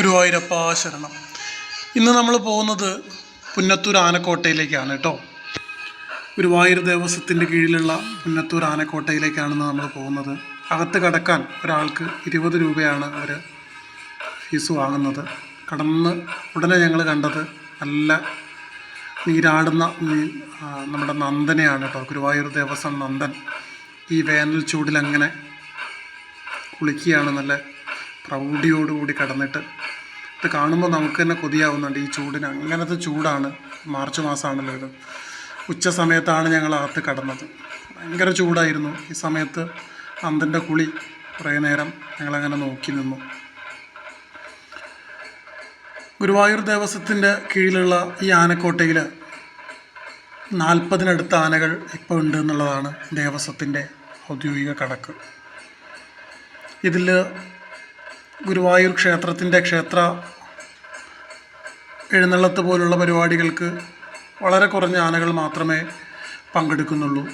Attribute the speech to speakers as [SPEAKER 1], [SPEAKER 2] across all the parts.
[SPEAKER 1] ഗുരുവായൂരപ്പ ശരണം. ഇന്ന് നമ്മൾ പോകുന്നത് പുന്നത്തൂർ ആനക്കോട്ടയിലേക്കാണ് കേട്ടോ. ഗുരുവായൂർ ദേവസ്വത്തിന്റെ കീഴിലുള്ള പുന്നത്തൂർ ആനക്കോട്ടയിലേക്കാണ് നമ്മൾ പോകുന്നത്. അകത്ത് കടക്കാൻ ഒരാൾക്ക് ഇരുപത് രൂപയാണ് അവർ ഫീസ് വാങ്ങുന്നത്. കടന്ന് ഉടനെ ഞങ്ങൾ കണ്ടത് നല്ല നീരാടുന്ന നമ്മുടെ നന്ദനെയാണ് കേട്ടോ. ഗുരുവായൂർ ദേവസ്വം നന്ദൻ. ഈ വേനൽ ചൂടിൽ അങ്ങനെ കുളിക്കുകയാണ് നല്ല പ്രൗഢിയോടുകൂടി കടന്നിട്ട് ഇത് കാണുമ്പോൾ നമുക്ക് തന്നെ കൊതിയാവുന്നുണ്ട്. ഈ ചൂടിന് അങ്ങനത്തെ ചൂടാണ്. മാർച്ച് മാസമാണല്ലോ ഇത്. ഉച്ച സമയത്താണ് ഞങ്ങൾ അകത്ത് കടന്നത്. ഭയങ്കര ചൂടായിരുന്നു. ഈ സമയത്ത് അന്തന്റെ കുളി കുറേ നേരം ഞങ്ങളങ്ങനെ നോക്കി നിന്നു. ഗുരുവായൂർ ദേവസ്വത്തിന്റെ കീഴിലുള്ള ഈ ആനക്കോട്ടയിൽ നാൽപ്പതിനടുത്ത് ആനകൾ ഇപ്പോൾ ഉണ്ട് എന്നുള്ളതാണ് ദേവസ്വത്തിന്റെ ഔദ്യോഗിക കണക്ക്. ഇതിൽ ഗുരുവായൂർ ക്ഷേത്രത്തിന്റെ ക്ഷേത്ര എഴുന്നള്ളത്ത് പോലുള്ള പരിപാടികൾക്ക് വളരെ കുറഞ്ഞ ആനകൾ മാത്രമേ പങ്കെടുക്കുന്നുള്ളൂ.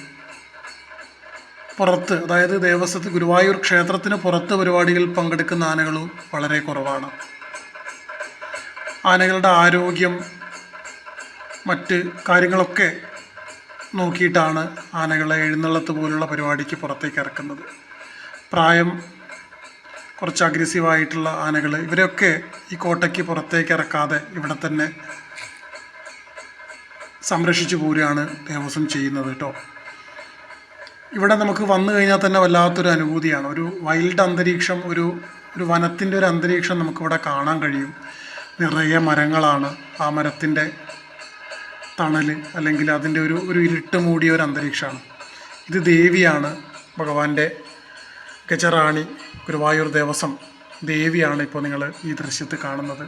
[SPEAKER 1] പുറത്ത് അതായത് ദേവസ്വത്ത് ഗുരുവായൂർ ക്ഷേത്രത്തിന് പുറത്ത് പരിപാടികൾ പങ്കെടുക്കുന്ന ആനകളും വളരെ കുറവാണ്. ആനകളുടെ ആരോഗ്യം മറ്റ് കാര്യങ്ങളൊക്കെ നോക്കിയിട്ടാണ് ആനകളെ എഴുന്നള്ളത്ത് പോലുള്ള പരിപാടിക്ക് പുറത്തേക്ക് ഇറക്കുന്നത്. പ്രായം കുറച്ച് അഗ്രസീവായിട്ടുള്ള ആനകൾ ഇവരെയൊക്കെ ഈ കോട്ടയ്ക്ക് പുറത്തേക്ക് ഇറക്കാതെ ഇവിടെ തന്നെ സംരക്ഷിച്ചു പോരുകയാണ് ദേവസ്വം ചെയ്യുന്നത് കേട്ടോ. ഇവിടെ നമുക്ക് വന്നു കഴിഞ്ഞാൽ തന്നെ വല്ലാത്തൊരു അനുഭൂതിയാണ്. ഒരു വൈൽഡ് അന്തരീക്ഷം ഒരു ഒരു വനത്തിന്റെ ഒരു അന്തരീക്ഷം നമുക്കിവിടെ കാണാൻ കഴിയും. നിറയെ മരങ്ങളാണ് ആ മരത്തിന്റെ തണൽ അല്ലെങ്കിൽ അതിന്റെ ഒരു ഒരു ഇരുട്ട് മൂടിയ ഒരു അന്തരീക്ഷമാണ്. ഇത് ദേവിയാണ് ഭഗവാന്റെ ഗജറാണി. ഗുരുവായൂർ ദേവസ്വം ദേവിയാണ് ഇപ്പോൾ നിങ്ങൾ ഈ ദൃശ്യത്തിൽ കാണുന്നത്.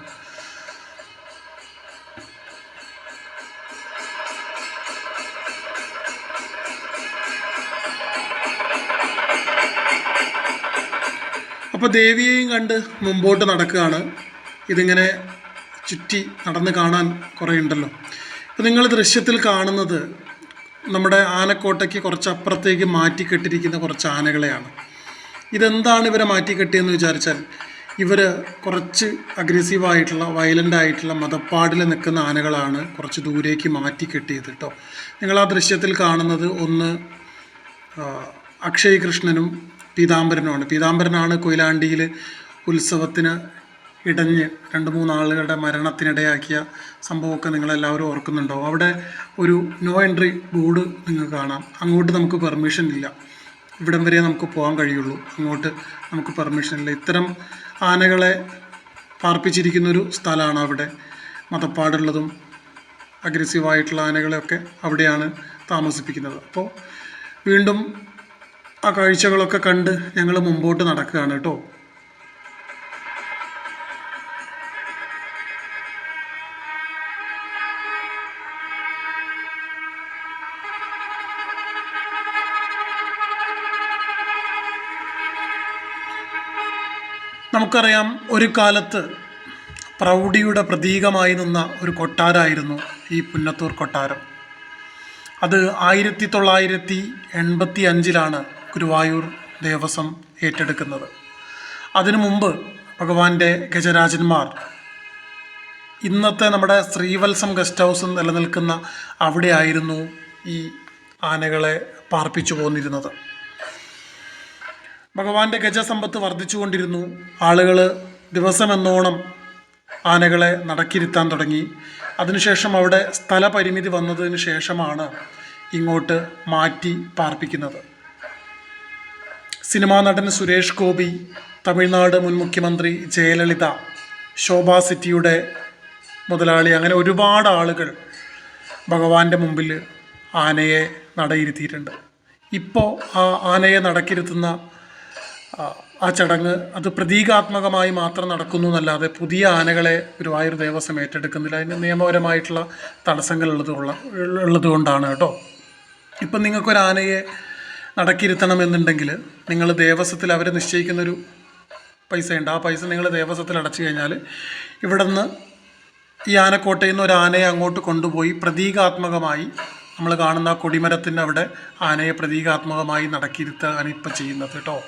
[SPEAKER 1] അപ്പോൾ ദേവിയെയും കണ്ട് മുമ്പോട്ട് നടക്കുകയാണ്. ഇതിങ്ങനെ ചുറ്റി നടന്ന് കാണാൻ കുറേ ഉണ്ടല്ലോ. അപ്പോൾ നിങ്ങൾ ദൃശ്യത്തിൽ കാണുന്നത് നമ്മുടെ ആനക്കോട്ടയ്ക്ക് കുറച്ച് അപ്പുറത്തേക്ക് മാറ്റിക്കെട്ടിരിക്കുന്ന കുറച്ച് ആനകളെയാണ്. ഇതെന്താണ് ഇവരെ മാറ്റിക്കെട്ടിയെന്ന് വിചാരിച്ചാൽ ഇവർ കുറച്ച് അഗ്രസീവായിട്ടുള്ള വയലന്റ് ആയിട്ടുള്ള മതപ്പാടിൽ നിൽക്കുന്ന ആനകളാണ് കുറച്ച് ദൂരേക്ക് മാറ്റി മാറ്റിക്കെട്ടിയത് കേട്ടോ നിങ്ങൾ ആ ദൃശ്യത്തിൽ കാണുന്നത് ഒന്ന് അക്ഷയ് കൃഷ്ണനും പീതാംബരനുമാണ്. പീതാംബരനാണ് കൊയിലാണ്ടിയിൽ ഉത്സവത്തിന് ഇടഞ്ഞ് രണ്ട് മൂന്ന് ആളുകളുടെ മരണത്തിനിടയാക്കിയ സംഭവമൊക്കെ നിങ്ങളെല്ലാവരും ഓർക്കുന്നുണ്ടോ? അവിടെ ഒരു നോ എൻട്രി ബോർഡ് നിങ്ങൾക്ക് കാണാം. അങ്ങോട്ട് നമുക്ക് പെർമിഷൻ ഇല്ല. ഇവിടം വരെ നമുക്ക് പോകാൻ കഴിയുള്ളൂ. അങ്ങോട്ട് നമുക്ക് പെർമിഷൻ ഇല്ല ഇത്തരം ആനകളെ പാർപ്പിച്ചിരിക്കുന്നൊരു സ്ഥലമാണ് അവിടെ. മതപ്പാടുള്ളതും അഗ്രസീവായിട്ടുള്ള ആനകളെയൊക്കെ അവിടെയാണ് താമസിപ്പിക്കുന്നത്. അപ്പോൾ വീണ്ടും ആ കാഴ്ചകളൊക്കെ കണ്ട് ഞങ്ങൾ മുമ്പോട്ട് നടക്കുകയാണ് കേട്ടോ. നമുക്കറിയാം ഒരു കാലത്ത് പ്രൗഢിയുടെ പ്രതീകമായി നിന്ന ഒരു കൊട്ടാരമായിരുന്നു ഈ പുന്നത്തൂർ കൊട്ടാരം. അത് ആയിരത്തി തൊള്ളായിരത്തി എൺപത്തി അഞ്ചിലാണ് ഗുരുവായൂർ ദേവസ്വം ഏറ്റെടുക്കുന്നത്. അതിനു മുമ്പ് ഭഗവാന്റെ ഗജരാജന്മാർ ഇന്നത്തെ നമ്മുടെ ശ്രീവത്സം ഗസ്റ്റ് ഹൗസ് നിലനിൽക്കുന്ന അവിടെയായിരുന്നു ഈ ആനകളെ പാർപ്പിച്ചു പോന്നിരുന്നത്. ഭഗവാന്റെ ഗജസമ്പത്ത് വർദ്ധിച്ചുകൊണ്ടിരുന്നു. ആളുകൾ ദിവസമെന്നോണം ആനകളെ നടക്കിരുത്താൻ തുടങ്ങി. അതിനുശേഷം അവിടെ സ്ഥലപരിമിതി വന്നതിന് ശേഷമാണ് ഇങ്ങോട്ട് മാറ്റി പാർപ്പിക്കുന്നത്. സിനിമാ നടൻ സുരേഷ് ഗോപി തമിഴ്നാട് മുൻ മുഖ്യമന്ത്രി ജയലളിത ശോഭാ സിറ്റിയുടെ മുതലാളി അങ്ങനെ ഒരുപാട് ആളുകൾ ഭഗവാന്റെ മുമ്പിൽ ആനയെ നടയിരുത്തിയിട്ടുണ്ട്. ഇപ്പോൾ ആ ആനയെ നടക്കിരുത്തുന്ന ആ, ചടങ്ങ് അത് പ്രതീകാത്മകമായി മാത്രം നടക്കുന്നു എന്നല്ലാതെ പുതിയ ആനകളെ ഗുരുവായൂർ ദേവസ്വം ഏറ്റെടുക്കുന്നില്ല. അതിന് നിയമപരമായിട്ടുള്ള തടസ്സങ്ങൾ ഉള്ളതുകൊള്ള ഉള്ളതുകൊണ്ടാണ് ഉള്ളത് കൊണ്ടാണ് കേട്ടോ. ഇപ്പം നിങ്ങൾക്കൊരു ആനയെ നടക്കിരുത്തണമെന്നുണ്ടെങ്കിൽ നിങ്ങൾ ദേവസ്വത്തിൽ അവർ നിശ്ചയിക്കുന്നൊരു പൈസയുണ്ട്. ആ പൈസ നിങ്ങൾ ദേവസ്വത്തിൽ അടച്ചു കഴിഞ്ഞാൽ ഇവിടെ നിന്ന് ഈ ആനക്കോട്ടയിൽ നിന്ന് ഒരു ആനയെ അങ്ങോട്ട് കൊണ്ടുപോയി പ്രതീകാത്മകമായി നമ്മൾ കാണുന്ന കൊടിമരത്തിന്റെ അവിടെ ആനയെ പ്രതീകാത്മകമായി നടക്കിയിരുത്തുകയാണ് ഇപ്പം ചെയ്യുന്നത് കേട്ടോ.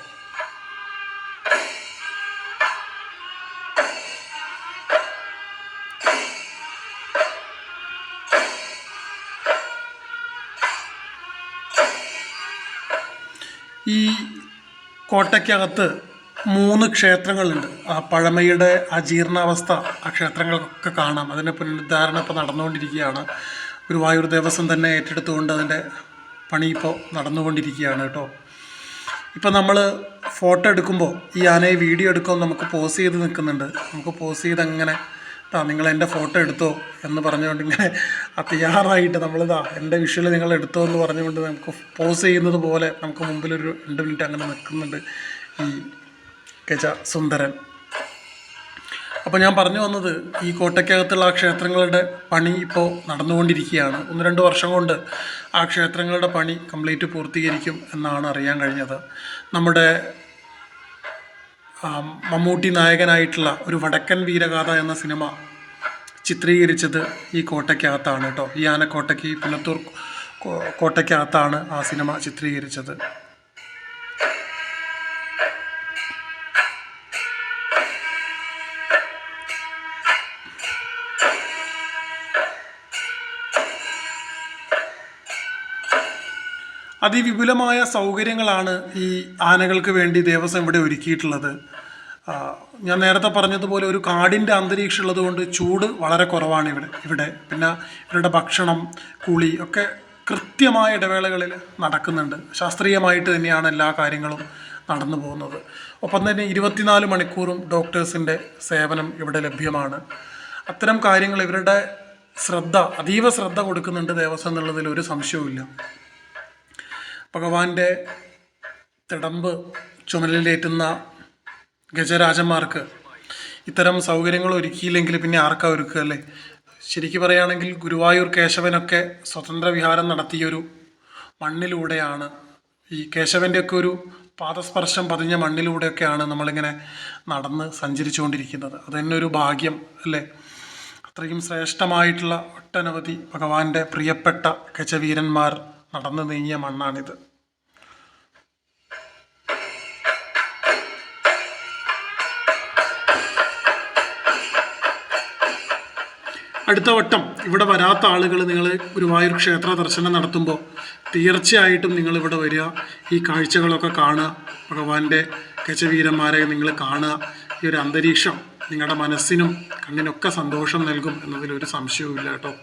[SPEAKER 1] ഈ കോട്ടയ്ക്കകത്ത് മൂന്ന് ക്ഷേത്രങ്ങളുണ്ട്. ആ പഴമയുടെ അജീർണാവസ്ഥ ആ ക്ഷേത്രങ്ങൾക്കൊക്കെ കാണാം. അതിന്റെ പുനരുദ്ധാരണം ഇപ്പോൾ നടന്നുകൊണ്ടിരിക്കുകയാണ്. ഗുരുവായൂർ ദേവസ്വം തന്നെ ഏറ്റെടുത്തുകൊണ്ട് അതിന്റെ പണി ഇപ്പോൾ നടന്നുകൊണ്ടിരിക്കുകയാണ് കേട്ടോ. ഇപ്പം നമ്മൾ ഫോട്ടോ എടുക്കുമ്പോൾ ഈ ആനയെ വീഡിയോ എടുക്കുമ്പോൾ നമുക്ക് പോസ് ചെയ്ത് നിൽക്കുന്നുണ്ട്. നമുക്ക് പോസ് ചെയ്ത് അങ്ങനെ ആ നിങ്ങൾ എന്റെ ഫോട്ടോ എടുത്തോ എന്ന് പറഞ്ഞുകൊണ്ട് ഇങ്ങനെ തയ്യാറായിട്ട് നമ്മളിതാ എന്റെ വിഷ്വൽ നിങ്ങൾ എടുത്തോ എന്ന് പറഞ്ഞുകൊണ്ട് നമുക്ക് പോസ് ചെയ്യുന്നത് പോലെ നമുക്ക് മുമ്പിലൊരു രണ്ട് മിനിറ്റ് അങ്ങനെ നിൽക്കുന്നുണ്ട് ഈ ഗജ സുന്ദരൻ. അപ്പോൾ ഞാൻ പറഞ്ഞു വന്നത് ഈ കോട്ടയ്ക്കകത്തുള്ള ആ ക്ഷേത്രങ്ങളുടെ പണി ഇപ്പോൾ നടന്നുകൊണ്ടിരിക്കുകയാണ്. ഒന്ന് രണ്ട് വർഷം കൊണ്ട് ആ ക്ഷേത്രങ്ങളുടെ പണി കംപ്ലീറ്റ് പൂർത്തീകരിക്കും എന്നാണ് അറിയാൻ കഴിഞ്ഞത്. നമ്മുടെ മമ്മൂട്ടി നായകനായിട്ടുള്ള ഒരു വടക്കൻ വീരഗാഥ എന്ന സിനിമ ചിത്രീകരിച്ചത് ഈ കോട്ടയ്ക്കകത്താണ് കേട്ടോ. ഈ ആനക്കോട്ടയ്ക്ക് ഈ പുനത്തൂർ കോട്ടയ്ക്കകത്താണ് ആ സിനിമ ചിത്രീകരിച്ചത്. അതിവിപുലമായ സൗകര്യങ്ങളാണ് ഈ ആനകൾക്ക് വേണ്ടി ദേവസ്വം ഇവിടെ ഒരുക്കിയിട്ടുള്ളത്. ഞാൻ നേരത്തെ പറഞ്ഞതുപോലെ ഒരു കാടിന്റെ അന്തരീക്ഷം ഉള്ളതുകൊണ്ട് ചൂട് വളരെ കുറവാണ് ഇവിടെ. ഇവിടെ പിന്നെ ഇവരുടെ ഭക്ഷണം കുളി ഒക്കെ കൃത്യമായ ഇടവേളകളിൽ നടക്കുന്നുണ്ട്. ശാസ്ത്രീയമായിട്ട് തന്നെയാണ് എല്ലാ കാര്യങ്ങളും നടന്നു പോകുന്നത്. ഒപ്പം തന്നെ ഇരുപത്തിനാല് മണിക്കൂറും ഡോക്ടേഴ്സിന്റെ സേവനം ഇവിടെ ലഭ്യമാണ്. അത്തരം കാര്യങ്ങൾ ഇവരുടെ ശ്രദ്ധ അതീവ ശ്രദ്ധ കൊടുക്കുന്നുണ്ട് ദേവസ്വം എന്നുള്ളതിൽ ഒരു സംശയവുമില്ല. ഭഗവാന്റെ തിടമ്പ് ചുമലിലേറ്റുന്ന ഗജരാജന്മാർക്ക് ഇത്തരം സൗകര്യങ്ങൾ ഒരുക്കിയില്ലെങ്കിൽ പിന്നെ ആർക്കാ ഒരുക്കുക അല്ലേ? ശരിക്കും പറയുകയാണെങ്കിൽ ഗുരുവായൂർ കേശവനൊക്കെ സ്വതന്ത്ര വിഹാരം നടത്തിയൊരു മണ്ണിലൂടെയാണ് ഈ കേശവന്റെയൊക്കെ ഒരു പാദസ്പർശം പതിഞ്ഞ മണ്ണിലൂടെയൊക്കെയാണ് നമ്മളിങ്ങനെ നടന്ന് സഞ്ചരിച്ചുകൊണ്ടിരിക്കുന്നത്. അത് തന്നെ ഒരു ഭാഗ്യം അല്ലേ? അത്രയും ശ്രേഷ്ഠമായിട്ടുള്ള ഒട്ടനവധി ഭഗവാന്റെ പ്രിയപ്പെട്ട ഗജവീരന്മാർ നടന്നു നീങ്ങിയ മണ്ണാണിത്. അടുത്ത വട്ടം ഇവിടെ വരാത്ത ആളുകൾ നിങ്ങൾ ഗുരുവായൂർ ക്ഷേത്ര ദർശനം നടത്തുമ്പോൾ തീർച്ചയായിട്ടും നിങ്ങൾ ഇവിടെ വരിക. ഈ കാഴ്ചകളൊക്കെ കാണുക. ഭഗവാന്റെ ഗജവീരന്മാരെ നിങ്ങൾ കാണുക. ഈ ഒരു അന്തരീക്ഷം നിങ്ങളുടെ മനസ്സിനും കണ്ണിനൊക്കെ സന്തോഷം നൽകും എന്നതിലൊരു സംശയവുമില്ല കേട്ടോ.